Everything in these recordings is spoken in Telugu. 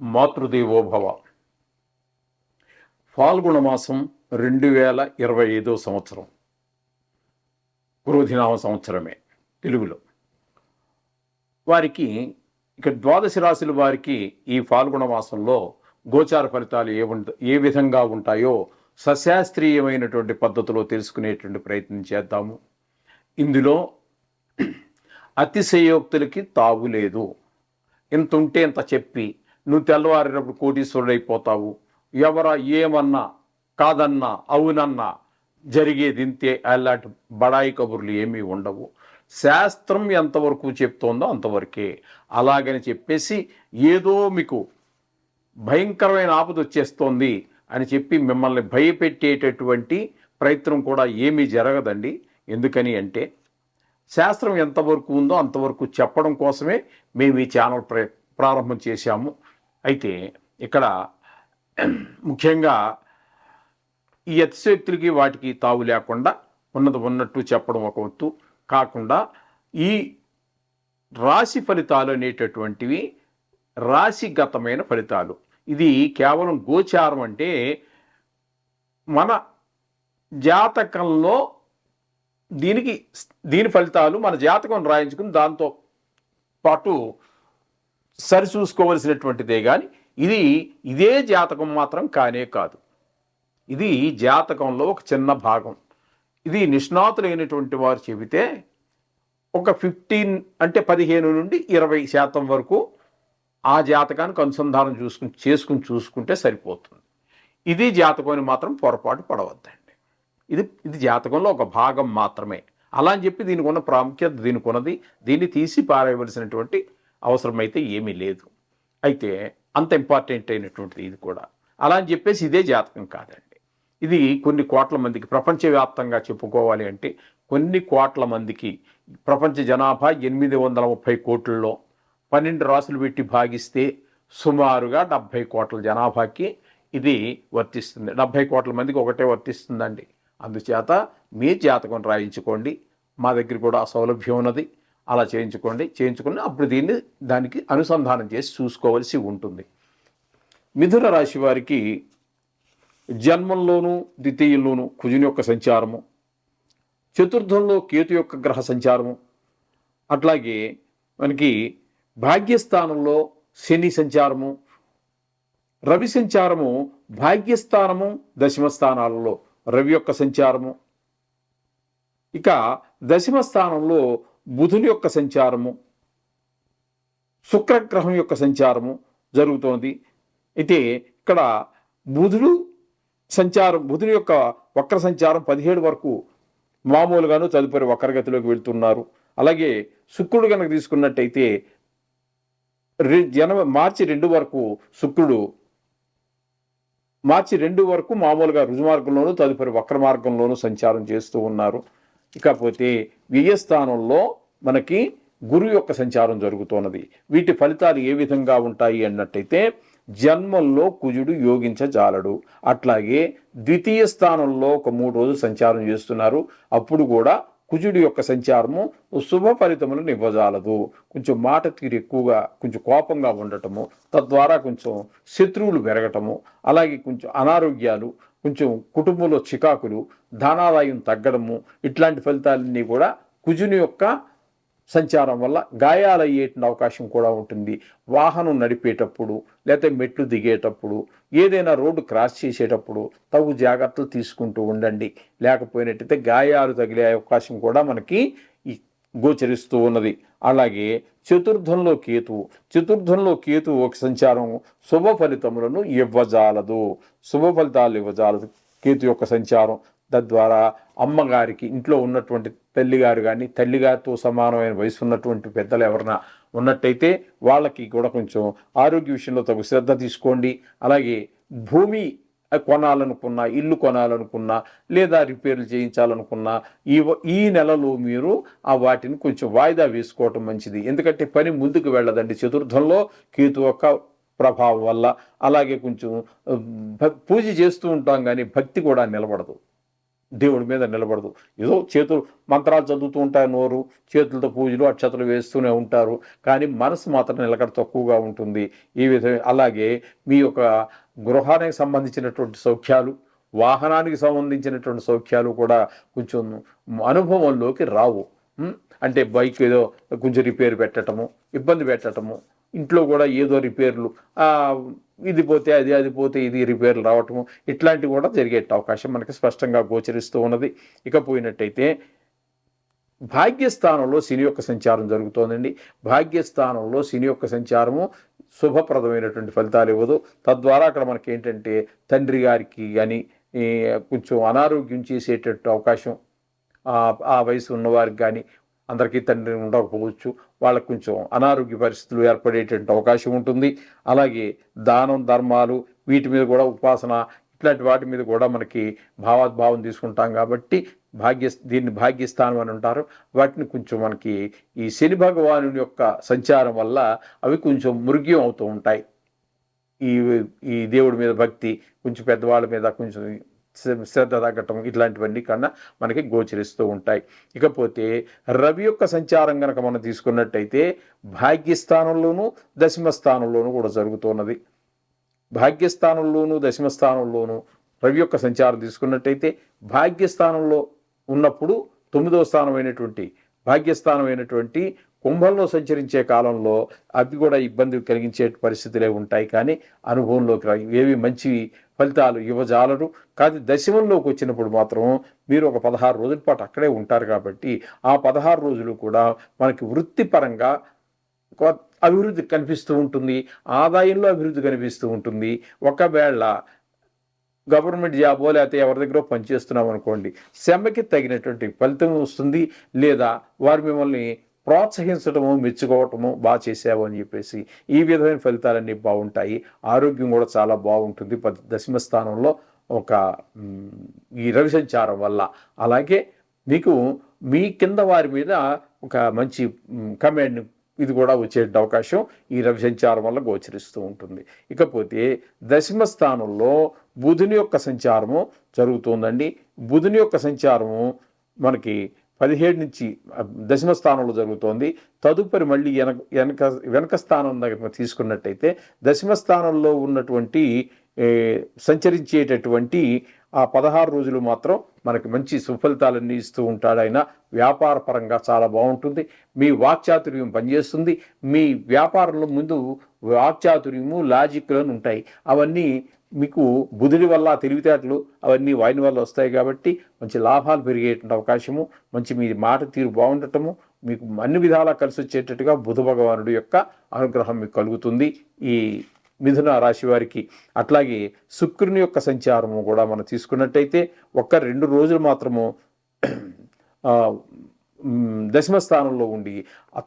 మాతృదేవోభవ. ఫాల్గుణ మాసం రెండు వేల ఇరవై ఐదో సంవత్సరం. క్రోధినామ సంవత్సరమే తెలుగులో. వారికి ఇక ద్వాదశ రాశుల వారికి ఈ ఫాల్గుణ మాసంలో గోచార ఫలితాలు ఏ ఏ విధంగా ఉంటాయో సశాస్త్రీయమైనటువంటి పద్ధతిలో తెలుసుకునేటువంటి ప్రయత్నం చేద్దాము. ఇందులో అతిశయోక్తులకి తావు లేదు. ఇంత ఉంటే ఇంత చెప్పి నువ్వు తెల్లవారినప్పుడు కోటీశ్వరుడు అయిపోతావు ఎవరా ఏమన్నా కాదన్నా అవునన్నా జరిగేది ఇంతే. అలాంటి బడాయి కబుర్లు ఏమీ ఉండవు. శాస్త్రం ఎంతవరకు చెప్తోందో అంతవరకే. అలాగని చెప్పేసి ఏదో మీకు భయంకరమైన ఆపద వచ్చేస్తోంది అని చెప్పి మిమ్మల్ని భయపెట్టేటటువంటి ప్రయత్నం కూడా ఏమీ జరగదండి. ఎందుకని అంటే శాస్త్రం ఎంతవరకు ఉందో అంతవరకు చెప్పడం కోసమే మేము ఈ ఛానల్ ప్రారంభం చేశాము. అయితే ఇక్కడ ముఖ్యంగా ఈ అతిశక్తులకి వాటికి తావు లేకుండా ఉన్నది ఉన్నట్టు చెప్పడం ఒక వంతు కాకుండా ఈ రాశి ఫలితాలు అనేటటువంటివి రాశిగతమైన ఫలితాలు. ఇది కేవలం గోచారం అంటే మన జాతకంలో దీనికి దీని ఫలితాలు మన జాతకం రాయించుకుని దాంతో పాటు సరిచూసుకోవలసినటువంటిదే కానీ ఇది ఇదే జాతకం మాత్రం కానే కాదు. ఇది జాతకంలో ఒక చిన్న భాగం. ఇది నిష్ణాతులైనటువంటి వారు చెబితే ఒక ఫిఫ్టీన్ అంటే పదిహేను నుండి ఇరవై శాతం వరకు ఆ జాతకానికి అనుసంధానం చూసుకుని చేసుకుని చూసుకుంటే సరిపోతుంది. ఇది జాతకం మాత్రం పొరపాటు పడవద్దండి. ఇది ఇది జాతకంలో ఒక భాగం మాత్రమే. అలా అని చెప్పి దీనికి ఉన్న ప్రాముఖ్యత దీనికి ఉన్నది దీన్ని తీసి పారేయవలసినటువంటి అవసరమైతే ఏమీ లేదు. అయితే అంత ఇంపార్టెంట్ అయినటువంటిది ఇది కూడా. అలా అని చెప్పేసి ఇదే జాతకం కాదండి. ఇది కొన్ని కోట్ల మందికి ప్రపంచవ్యాప్తంగా చెప్పుకోవాలి అంటే కొన్ని కోట్ల మందికి ప్రపంచ జనాభా ఎనిమిది వందల ముప్పై కోట్లలో పన్నెండు రాసులు పెట్టి భాగిస్తే సుమారుగా డెబ్భై కోట్ల జనాభాకి ఇది వర్తిస్తుంది. డెబ్భై కోట్ల మందికి ఒకటే వర్తిస్తుందండి. అందుచేత మీ జాతకం రాయించుకోండి. మా దగ్గర కూడా సౌలభ్యం ఉన్నది. అలా చేయించుకోండి చేయించుకుని అప్పుడు దీన్ని దానికి అనుసంధానం చేసి చూసుకోవలసి ఉంటుంది. మిథున రాశి వారికి జన్మంలోనూ ద్వితీయంలోనూ కుజుని యొక్క సంచారము చతుర్థంలో కేతు యొక్క గ్రహ సంచారము అట్లాగే మనకి భాగ్యస్థానంలో శని సంచారము రవి సంచారము భాగ్యస్థానము దశమ స్థానాలలో రవి యొక్క సంచారము. ఇక దశమ స్థానంలో బుధుని యొక్క సంచారము శుక్రగ్రహం యొక్క సంచారము జరుగుతోంది. అయితే ఇక్కడ బుధుడు సంచారం బుధుని యొక్క వక్ర సంచారం పదిహేడు వరకు మామూలుగాను తదుపరి వక్రగతిలోకి వెళ్తున్నారు. అలాగే శుక్రుడు కనుక తీసుకున్నట్టయితే జనవ మార్చి రెండు వరకు శుక్రుడు మార్చి రెండు వరకు మామూలుగా రుజుమార్గంలోనూ తదుపరి వక్ర మార్గంలోనూ సంచారం చేస్తూ ఉన్నారు. ఇకపోతే వ్యయస్థానంలో మనకి గురువు యొక్క సంచారం జరుగుతున్నది. వీటి ఫలితాలు ఏ విధంగా ఉంటాయి అన్నట్టయితే జన్మంలో కుజుడు యోగించజాలడు. అట్లాగే ద్వితీయ స్థానంలో ఒక మూడు రోజులు సంచారం చేస్తున్నారు. అప్పుడు కూడా కుజుడి యొక్క సంచారము శుభ ఫలితములను ఇవ్వజాలదు. కొంచెం మాట తీరు ఎక్కువగా కొంచెం కోపంగా ఉండటము తద్వారా కొంచెం శత్రువులు పెరగటము అలాగే కొంచెం అనారోగ్యాలు కొంచెం కుటుంబంలో చికాకులు ధనాదాయం తగ్గడము ఇట్లాంటి ఫలితాలన్నీ కూడా కుజుని యొక్క సంచారం వల్ల గాయాలయ్యేటువంటి అవకాశం కూడా ఉంటుంది. వాహనం నడిపేటప్పుడు లేకపోతే మెట్లు దిగేటప్పుడు ఏదైనా రోడ్డు క్రాస్ చేసేటప్పుడు తగు జాగ్రత్తలు తీసుకుంటూ ఉండండి. లేకపోయినట్టయితే గాయాలు తగిలే అవకాశం కూడా మనకి గోచరిస్తూ ఉన్నది. అలాగే చతుర్థంలో కేతు చతుర్థంలో కేతు ఒక సంచారం శుభ ఫలితములను ఇవ్వజాలదు. శుభ ఫలితాలు ఇవ్వజాలదు కేతు యొక్క సంచారం. తద్వారా అమ్మగారికి ఇంట్లో ఉన్నటువంటి తల్లిగారు కానీ తల్లిగారితో సమానమైన వయసు ఉన్నటువంటి పెద్దలు ఎవరన్నా ఉన్నట్టయితే వాళ్ళకి కూడా కొంచెం ఆరోగ్య విషయంలో తగు శ్రద్ధ తీసుకోండి. అలాగే భూమి కొనాలనుకున్నా ఇల్లు కొనాలనుకున్నా లేదా రిపేర్లు చేయించాలనుకున్నా ఈ ఈ నెలలో మీరు ఆ వాటిని కొంచెం వాయిదా వేసుకోవటం మంచిది. ఎందుకంటే పని ముందుకు వెళ్ళదండి. చతుర్థంలో కేతు యొక్క ప్రభావం వల్ల అలాగే కొంచెం పూజ చేస్తూ ఉంటాం కానీ భక్తి కూడా నిలబడదు. దేవుడి మీద నిలబడదు. ఏదో చేతులు మంత్రాలు చదువుతూ ఉంటారు నోరు చేతులతో పూజలు అక్షతలు వేస్తూనే ఉంటారు. కానీ మనసు మాత్రం నిలకడ తక్కువగా ఉంటుంది. ఈ విధంగా అలాగే మీ యొక్క గృహానికి సంబంధించినటువంటి సౌఖ్యాలు వాహనానికి సంబంధించినటువంటి సౌఖ్యాలు కూడా కొంచెం అనుభవంలోకి రావు. అంటే బైక్ ఏదో కొంచెం రిపేర్ పెట్టటము ఇబ్బంది పెట్టటము ఇంట్లో కూడా ఏదో రిపేర్లు ఇది పోతే అది అది పోతే ఇది రిపేర్లు రావటము ఇట్లాంటివి కూడా జరిగే అవకాశం మనకి స్పష్టంగా గోచరిస్తూ ఉన్నది. ఇకపోయినట్టయితే భాగ్యస్థానంలో శని యొక్క సంచారం జరుగుతోందండి. భాగ్యస్థానంలో శని యొక్క సంచారము శుభప్రదమైనటువంటి ఫలితాలు ఇవ్వదు. తద్వారా అక్కడ మనకి ఏంటంటే తండ్రి గారికి కానీ కొంచెం అనారోగ్యం చేసేటట్టు అవకాశం ఆ- ఆ వయసు ఉన్నవారికి కానీ అందరికీ తండ్రి ఉండకపోవచ్చు వాళ్ళకు కొంచెం అనారోగ్య పరిస్థితులు ఏర్పడేటువంటి అవకాశం ఉంటుంది. అలాగే దానం ధర్మాలు వీటి మీద కూడా ఉపాసన ఇట్లాంటి వాటి మీద కూడా మనకి భావాద్భావం తీసుకుంటాం కాబట్టి భాగ్య దీన్ని భాగ్యస్థానం అని అంటారు. వాటిని కొంచెం మనకి ఈ శని భగవాను యొక్క సంచారం వల్ల అవి కొంచెం మృగ్యం అవుతూ ఉంటాయి. ఈ ఈ దేవుడి మీద భక్తి కొంచెం పెద్దవాళ్ళ మీద కొంచెం శ్రద్ధ తగ్గటం ఇట్లాంటివన్నీ కన్నా మనకి గోచరిస్తూ ఉంటాయి. ఇకపోతే రవి యొక్క సంచారం కనుక మనం తీసుకున్నట్టయితే భాగ్యస్థానంలోనూ దశమ స్థానంలోనూ కూడా జరుగుతున్నది. భాగ్యస్థానంలోనూ దశమ స్థానంలోనూ రవి యొక్క సంచారం తీసుకున్నట్టయితే భాగ్యస్థానంలో ఉన్నప్పుడు తొమ్మిదవ స్థానమైనటువంటి భాగ్యస్థానమైనటువంటి కుంభంలో సంచరించే కాలంలో అవి కూడా ఇబ్బంది కలిగించే పరిస్థితులే ఉంటాయి. కానీ అనుభవంలోకి ఏవి మంచి ఫలితాలు ఇవ్వజాలరు. కానీ దశమంలోకి వచ్చినప్పుడు మాత్రం మీరు ఒక పదహారు రోజుల పాటు అక్కడే ఉంటారు కాబట్టి ఆ పదహారు రోజులు కూడా మనకి వృత్తిపరంగా అభివృద్ధి కనిపిస్తూ ఉంటుంది. ఆదాయంలో అభివృద్ధి కనిపిస్తూ ఉంటుంది. ఒకవేళ గవర్నమెంట్ జాబో లేకపోతే ఎవరి దగ్గర పనిచేస్తున్నాం అనుకోండి శ్రమకి తగినటువంటి ఫలితం వస్తుంది. లేదా వారు మిమ్మల్ని ప్రోత్సహించడము మెచ్చుకోవటము బాగా చేసావు అని చెప్పేసి ఈ విధమైన ఫలితాలన్నీ బాగుంటాయి. ఆరోగ్యం కూడా చాలా బాగుంటుంది. దశమ స్థానంలో ఒక ఈ రవి సంచారం వల్ల. అలాగే మీకు మీ కింద వారి మీద ఒక మంచి కమాండ్ ఇది కూడా వచ్చే అవకాశం ఈ రవి సంచారం వల్ల గోచరిస్తూ ఉంటుంది. ఇకపోతే దశమ స్థానంలో బుధుని యొక్క సంచారము జరుగుతుందండి. బుధుని యొక్క సంచారము మనకి పదిహేడు నుంచి దశమ స్థానంలో జరుగుతోంది. తదుపరి మళ్ళీ వెనక వెనక వెనక స్థానం దగ్గర తీసుకున్నట్టయితే దశమ స్థానంలో ఉన్నటువంటి సంచరించేటటువంటి ఆ పదహారు రోజులు మాత్రం మనకి మంచి సుఫలితాలన్నీ ఇస్తూ ఉంటాడు ఆయన. వ్యాపార పరంగా చాలా బాగుంటుంది. మీ వాక్చాతుర్యం పనిచేస్తుంది. మీ వ్యాపారంలో ముందు వాక్చాతుర్యము లాజిక్లను ఉంటాయి. అవన్నీ మీకు బుధుడి వల్ల తెలివితేటలు అవన్నీ వాయిని వల్ల వస్తాయి కాబట్టి మంచి లాభాలు పెరిగేటువంటి అవకాశము మంచి మీ మాట తీరు బాగుండటము మీకు అన్ని విధాలా కలిసి వచ్చేటట్టుగా బుధ భగవానుడి యొక్క అనుగ్రహం మీకు కలుగుతుంది. ఈ మిథున రాశి వారికి అట్లాగే శుక్రుని యొక్క సంచారము కూడా మనం తీసుకున్నట్టయితే ఒక్క రెండు రోజులు మాత్రము దశమ స్థానంలో ఉండి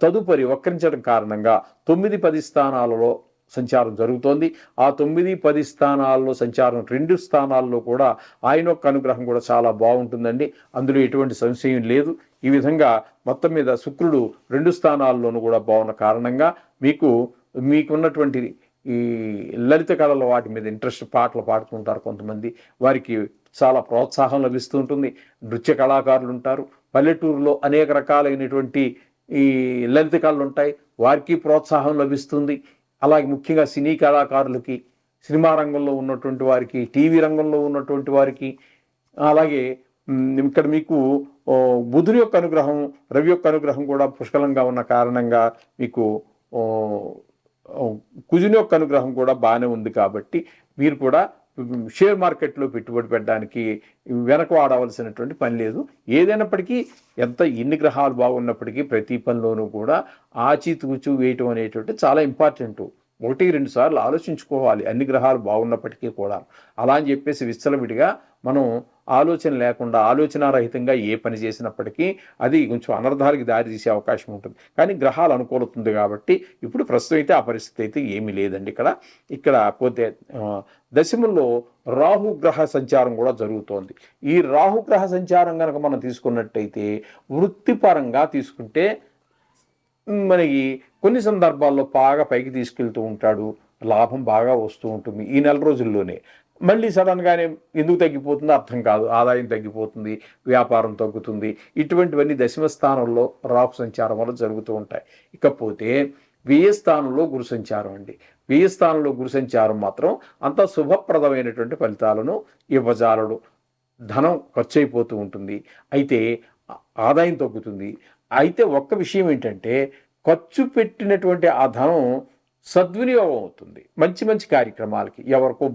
తదుపరి వక్రించడం కారణంగా తొమ్మిది పది స్థానాలలో సంచారం జరుగుతోంది. ఆ తొమ్మిది పది స్థానాల్లో సంచారం రెండు స్థానాల్లో కూడా ఆయన యొక్క అనుగ్రహం కూడా చాలా బాగుంటుందండి. అందులో ఎటువంటి సంశయం లేదు. ఈ విధంగా మొత్తం మీద శుక్రుడు రెండు స్థానాల్లోనూ కూడా బాగున్న కారణంగా మీకు మీకున్నటువంటి ఈ లలిత కళల వాటి మీద ఇంట్రెస్ట్ పాటలు పాడుతుంటారు కొంతమంది. వారికి చాలా ప్రోత్సాహం లభిస్తూ ఉంటుంది. నృత్య కళాకారులు ఉంటారు. పల్లెటూరులో అనేక రకాలైనటువంటి ఈ లలిత కళలు ఉంటాయి. వారికి ప్రోత్సాహం లభిస్తుంది. అలాగే ముఖ్యంగా సినీ కళాకారులకి సినిమా రంగంలో ఉన్నటువంటి వారికి టీవీ రంగంలో ఉన్నటువంటి వారికి అలాగే ఇక్కడ మీకు బుధుని యొక్క అనుగ్రహం రవి యొక్క అనుగ్రహం కూడా పుష్కలంగా ఉన్న కారణంగా మీకు కుజుని యొక్క అనుగ్రహం కూడా బాగానే ఉంది కాబట్టి మీరు కూడా షేర్ మార్కెట్లో పెట్టుబడి పెట్టడానికి వెనక వాడవలసినటువంటి పని లేదు. ఏదైనప్పటికీ ఎంత ఎన్ని గ్రహాలు బాగున్నప్పటికీ ప్రతి పనిలోనూ కూడా ఆచితూచు వేయటం అనేటువంటి చాలా ఇంపార్టెంట్. ఒకటి రెండు సార్లు ఆలోచించుకోవాలి. అన్ని గ్రహాలు బాగున్నప్పటికీ కూడా. అలా అని చెప్పేసి విచ్చలవిడిగా మనం ఆలోచన లేకుండా ఆలోచనారహితంగా ఏ పని చేసినప్పటికీ అది కొంచెం అనర్థాలకి దారి తీసే అవకాశం ఉంటుంది. కానీ గ్రహాలు అనుకూలతుంది కాబట్టి ఇప్పుడు ప్రస్తుతం అయితే ఆ పరిస్థితి అయితే ఏమీ లేదండి ఇక్కడ. ఇక్కడ పోతే దశముల్లో దశమంలో రాహు గ్రహ సంచారం కూడా జరుగుతోంది. ఈ రాహు గ్రహ సంచారం కనుక మనం తీసుకున్నట్టయితే వృత్తిపరంగా తీసుకుంటే మనకి కొన్ని సందర్భాల్లో బాగా పైకి తీసుకెళ్తూ ఉంటాడు లాభం బాగా వస్తూ ఉంటుంది ఈ నెల రోజుల్లోనే. మళ్ళీ సడన్గానే ఎందుకు తగ్గిపోతుందో అర్థం కాదు ఆదాయం తగ్గిపోతుంది వ్యాపారం తగ్గుతుంది. ఇటువంటివన్నీ దశమ స్థానంలో రాహు సంచారం వల్ల జరుగుతూ ఉంటాయి. ఇకపోతే వ్యయస్థానంలో గురు సంచారం అండి. వ్యయస్థానంలో గురు సంచారం మాత్రం అంత శుభప్రదమైనటువంటి ఫలితాలను ఇవ్వజాలడు. ధనం ఖర్చు అయిపోతూ ఉంటుంది. అయితే ఆదాయం తగ్గుతుంది. అయితే ఒక్క విషయం ఏంటంటే ఖర్చు పెట్టినటువంటి ఆ ధనం సద్వినియోగం అవుతుంది. మంచి మంచి కార్యక్రమాలకి. ఎవరికో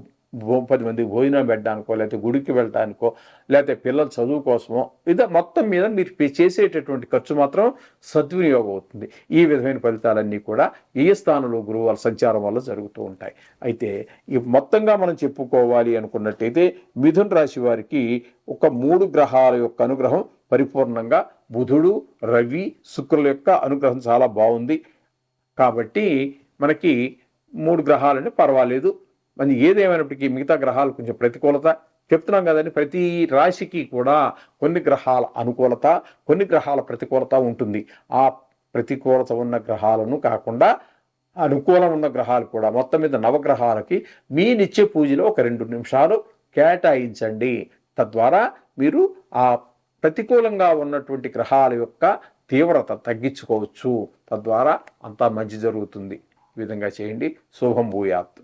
పది మంది భోజనం పెట్టడానికో లేకపోతే గుడికి వెళ్ళడానికో లేకపోతే పిల్లల చదువు కోసమో ఇదే మొత్తం మీద మీరు పే- చేసేటటువంటి ఖర్చు మాత్రం సద్వినియోగం అవుతుంది. ఈ విధమైన ఫలితాలన్నీ కూడా ఏ స్థానంలో గురువు వాళ్ళ సంచారం వల్ల జరుగుతూ ఉంటాయి. అయితే ఈ మొత్తంగా మనం చెప్పుకోవాలి అనుకున్నట్టయితే మిథున్ రాశి వారికి ఒక మూడు గ్రహాల యొక్క అనుగ్రహం పరిపూర్ణంగా బుధుడు రవి శుక్రుల యొక్క అనుగ్రహం చాలా బాగుంది. కాబట్టి మనకి మూడు గ్రహాలంటే పర్వాలేదు. మరి ఏదేమైనప్పటికీ మిగతా గ్రహాలు కొంచెం ప్రతికూలత చెప్తున్నాం కదండి. ప్రతి రాశికి కూడా కొన్ని గ్రహాల అనుకూలత కొన్ని గ్రహాల ప్రతికూలత ఉంటుంది. ఆ ప్రతికూలత ఉన్న గ్రహాలను కాకుండా అనుకూలం ఉన్న గ్రహాలు కూడా మొత్తం మీద నవగ్రహాలకి మీ నిత్య పూజలో ఒక రెండు నిమిషాలు కేటాయించండి. తద్వారా మీరు ఆ ప్రతికూలంగా ఉన్నటువంటి గ్రహాల యొక్క తీవ్రత తగ్గించుకోవచ్చు. తద్వారా అంతా మంచి జరుగుతుంది. ఈ విధంగా చేయండి. శుభం భూయాత్.